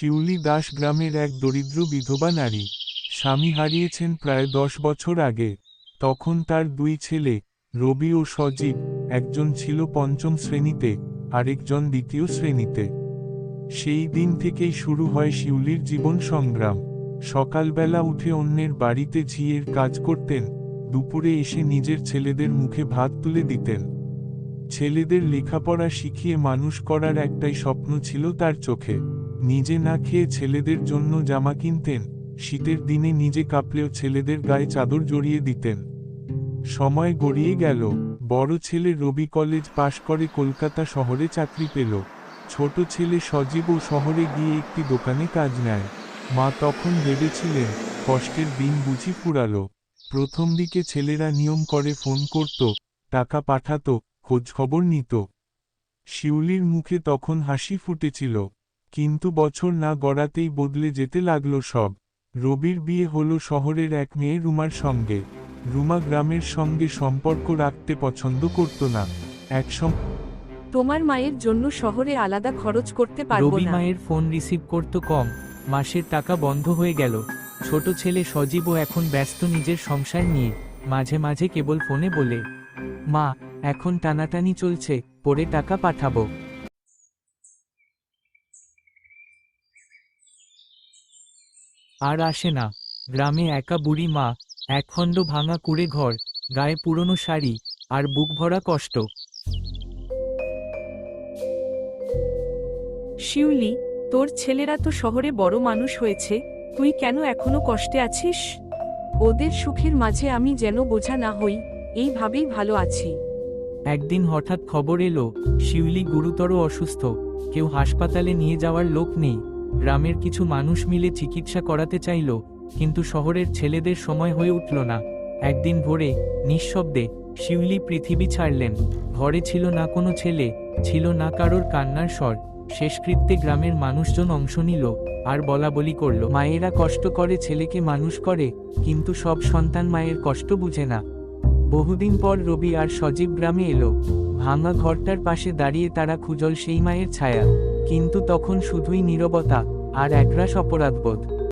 শিউলি দাস গ্রামের এক দরিদ্র বিধবা নারী। স্বামী হারিয়েছেন প্রায় দশ বছর আগে। তখন তার দুই ছেলে, রবি ও সজীব, একজন ছিল পঞ্চম শ্রেণীতে, আরেকজন দ্বিতীয় শ্রেণীতে। সেই দিন থেকেই শুরু হয় শিউলির জীবন সংগ্রাম। সকালবেলা উঠে অন্যের বাড়িতে ঝিয়ের কাজ করতেন, দুপুরে এসে নিজের ছেলেদের মুখে ভাত তুলে দিতেন। ছেলেদের লেখাপড়া শিখিয়ে মানুষ করার একটাই স্বপ্ন ছিল তার চোখে। নিজে না খেয়ে ছেলেদের জন্য জামা কিনতেন, শীতের দিনে নিজে কাঁপলেও ছেলেদের গায়ে চাদর জড়িয়ে দিতেন। সময় গড়িয়ে গেল, বড় ছেলে রবি কলেজ পাশ করে কলকাতা শহরে চাকরি পেল। ছোট ছেলে সজীব ও শহরে গিয়ে একটি দোকানে কাজ নেয়। মা তখন ভেবেছিলেন, কষ্টের দিন বুঝি ফুরালো প্রথম দিকে ছেলেরা নিয়ম করে ফোন করত, টাকা পাঠাতো, খোঁজখবর নিত। শিউলির মুখে তখন হাসি ফুটেছিল। কিন্তু বছর না গড়াতেই বদলে যেতে লাগল সব। রবির বিয়ে হলো শহরের এক মেয়ে রুমার সঙ্গে। রুমা গ্রামের সঙ্গে সম্পর্ক রাখতে পছন্দ করত না। একসম তোমার মায়ের জন্য শহরে আলাদা খরচ করতে পারব রবি না। মায়ের ফোন রিসিভ করত কম। মাসের টাকা বন্ধ হয়ে গেল। ছোট ছেলে সজীবও এখন ব্যস্ত নিজের সংসার নিয়ে। মাঝে মাঝে কেবল ফোনে বলে মা এখন টানাটানি চলছে পরে টাকা পাঠাবো। আর আসে না। গ্রামে একা বুড়ি মা একখণ্ড ভাঙা কুড়ে ঘর গায়ে পুরনো শাড়ি আর বুক ভরা কষ্ট। শিউলি তোর ছেলেরা তো শহরে বড় মানুষ হয়েছে তুই কেন এখনও কষ্টে আছিস? ওদের সুখের মাঝে আমি যেন বোঝা না হই এইভাবেই ভালো আছি। একদিন হঠাৎ খবর এলো শিউলি গুরুতর অসুস্থ কেউ হাসপাতালে নিয়ে যাওয়ার লোক নেই। গ্রামের কিছু মানুষ মিলে চিকিৎসা করাতে চাইল, কিন্তু শহরের ছেলেদের সময় হয়ে উঠল না। একদিন ভোরে, নিঃশব্দে, শিউলি পৃথিবী ছাড়লেন। ঘরে ছিল না কোনো ছেলে, ছিল না কারোর কান্নার স্বর। শেষকৃত্যে গ্রামের মানুষজন অংশ নিল, আর বলা বলি করল, মায়েরা কষ্ট করে ছেলেকে মানুষ করে, কিন্তু সব সন্তান মায়ের কষ্ট বুঝে না। বহুদিন পর রবি আর সজীব গ্রামে এলো। ভাঙা ঘরটার পাশে দাঁড়িয়ে তারা খুজল সেই মায়ের ছায়া। কিন্তু তখন শুধুই নীরবতা আর একরাশ অপরাধবোধ।